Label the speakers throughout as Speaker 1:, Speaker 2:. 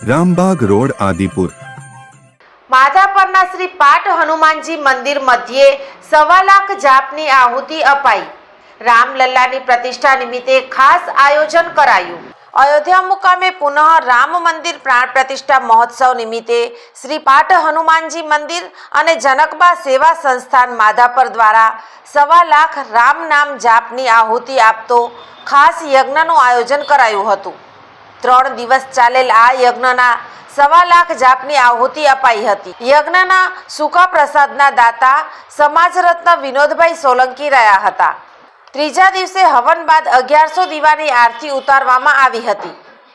Speaker 1: Rambagh road, Adipur.
Speaker 2: માધાપરના Shri Pat Hanumanji મંદિર મધ્યે સવા લાખ જાપની આહુતિ અપાઈ. રામલલ્લાની પ્રતિષ્ઠા નિમિત્તે ખાસ આયોજન કરાયું. અયોધ્યા મુકામે પુનઃ રામ મંદિર પ્રાણ પ્રતિષ્ઠા મહોત્સવ નિમિત્તે શ્રી પાટ હનુમાનજી મંદિર અને જનકબા સેવા સંસ્થાન માધાપર દ્વારા સવા લાખ રામ નામ જાપની આહુતિ આપતો ખાસ યજ્ઞનું આયોજન કરાયું હતું. ત્રણ દિવસ ચાલેલ આ યજ્ઞના સવા લાખ જાપની આહુતિ અપાઈ હતી. યજ્ઞના સુકા પ્રસાદના દાતા સમાજ રત્ન વિનોદભાઈ સોલંકી રહ્યા હતા. ત્રીજા દિવસે હવન બાદ અગિયારસો દીવાની આરતી ઉતારવામાં આવી હતી.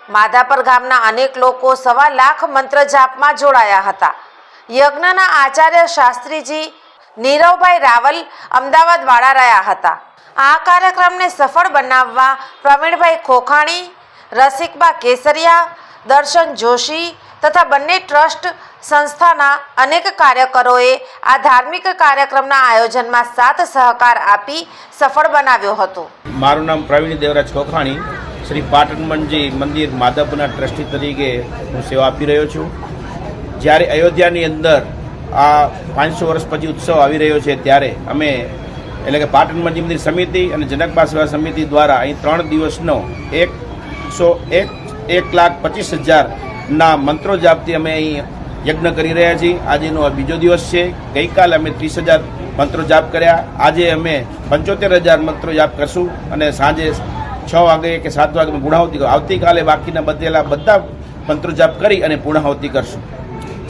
Speaker 2: માધાપર ગામના અનેક લોકો સવા લાખ મંત્ર જાપમાં જોડાયા હતા. યજ્ઞના આચાર્ય શાસ્ત્રીજી નીરવભાઈ રાવલ અમદાવાદ વાળા રહ્યા હતા. આ કાર્યક્રમને સફળ બનાવવા પ્રવીણભાઈ ખોખાણી રસિકબા કેસરિયા, દર્શન જોશી તથા બંને ટ્રસ્ટ સંસ્થાના અનેક કાર્યકરોએ આ ધાર્મિક કાર્યક્રમના આયોજનમાં સાથ સહકાર આપી સફળ બનાવ્યો હતો.
Speaker 3: મારું નામ પ્રવીણ દેવરાજ ખોખાણી શ્રી પાટણમંજી મંદિર માધવપુરના ટ્રસ્ટી તરીકે હું સેવા આપી રહ્યો છું. જ્યારે અયોધ્યાની અંદર આ પાંચસો વર્ષ પછી ઉત્સવ આવી રહ્યો છે ત્યારે અમે એટલે કે પાટણમંજી મંદિર સમિતિ અને જનકબા સેવા સમિતિ દ્વારા અહીં ત્રણ દિવસનો એકસો એક એક લાખ પચીસ હજારના મંત્રો જાપથી અમે અહીં યજ્ઞ કરી રહ્યા છીએ. આજેનો બીજો દિવસ છે. ગઈકાલે અમે ત્રીસ હજાર મંત્રો જાપ કર્યા. આજે અમે પંચોતેર હજાર મંત્રો જાપ કરશું અને સાંજે છ વાગે કે સાત વાગે પૂર્ણાહુતિ. આવતીકાલે બાકીના બધેલા બધા મંત્રો જાપ કરી અને પૂર્ણાહુતિ કરશું.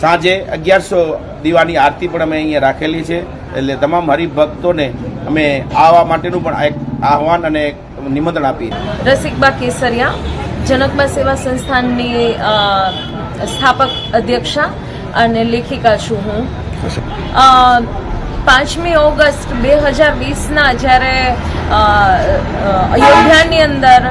Speaker 3: સાંજે અગિયારસો દીવાની આરતી પણ અમે અહીંયા રાખેલી છે. એટલે તમામ હરિભક્તોને અમે આવવા માટેનું પણ એક આહવાન અને નિમંત્રણ આપી.
Speaker 4: રસિકબા કેસરિયા, જનકબા સેવા સંસ્થાનની સ્થાપક અધ્યક્ષા અને લેખિકા છું હું. પાંચમી ઓગસ્ટ બે હજાર વીસના જ્યારે અયોધ્યાની અંદર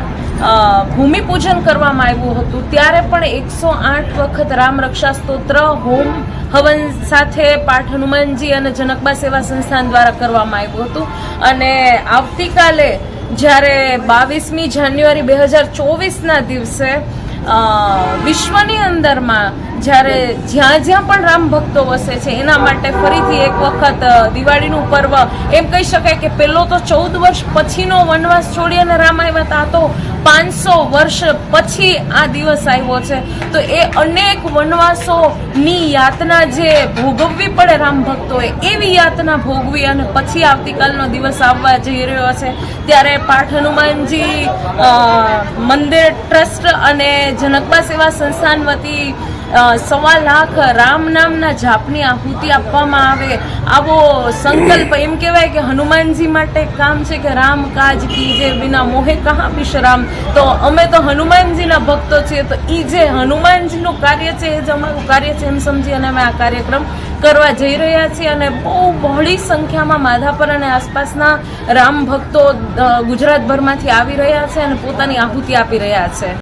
Speaker 4: ભૂમિપૂજન કરવામાં આવ્યું હતું, ત્યારે પણ એકસો આઠ વખત રામ રક્ષા સ્તોત્ર, હોમ હવન સાથે પાઠ હનુમાનજી અને જનકબા સેવા સંસ્થાન દ્વારા કરવામાં આવ્યું હતું. અને આવતીકાલે જ્યારે બાવીસમી જાન્યુઆરી બે હજાર ચોવીસના દિવસે વિશ્વની અંદરમાં જ્યારે જ્યાં જ્યાં પણ રામ ભક્તો વસે છે, એના માટે ફરીથી એક વખત દિવાળીનું પર્વ એમ કહી શકાય કે પેલો તો ચૌદ વર્ષ પછીનો વનવાસ છોડી અને રામ આવ્યા હતા તો પાંચસો વર્ષ પછી આ દિવસ આવ્યો છે. તો એ અનેક વનવાસોની યાતના જે ભોગવવી પડે રામ ભક્તોએ, એવી યાતના ભોગવી અને પછી આવતીકાલનો દિવસ આવવા જઈ રહ્યો છે ત્યારે પાઠ હનુમાનજી મંદિર ટ્રસ્ટ અને જનકબા સેવા સંસ્થાન વતી સવા લાખ રામ નામના જાપની આહુતિ આપવામાં આવે. આવો સંકલ્પ એમ કહેવાય કે હનુમાનજી માટે કામ છે કે રામ કાજ કીજે વિના મોહે કહા વિશ્રામ તો અમે તો હનુમાનજીના ભક્તો છીએ, તો એ જે હનુમાનજીનું કાર્ય છે, એ જ અમારું કાર્ય છે એમ સમજી અને અમે આ કાર્યક્રમ કરવા જઈ રહ્યા છીએ અને બહુ બહોળી સંખ્યામાં માધાપર અને આસપાસના રામ ભક્તો ગુજરાતભરમાંથી આવી રહ્યા છે અને પોતાની આહુતિ આપી રહ્યા છે.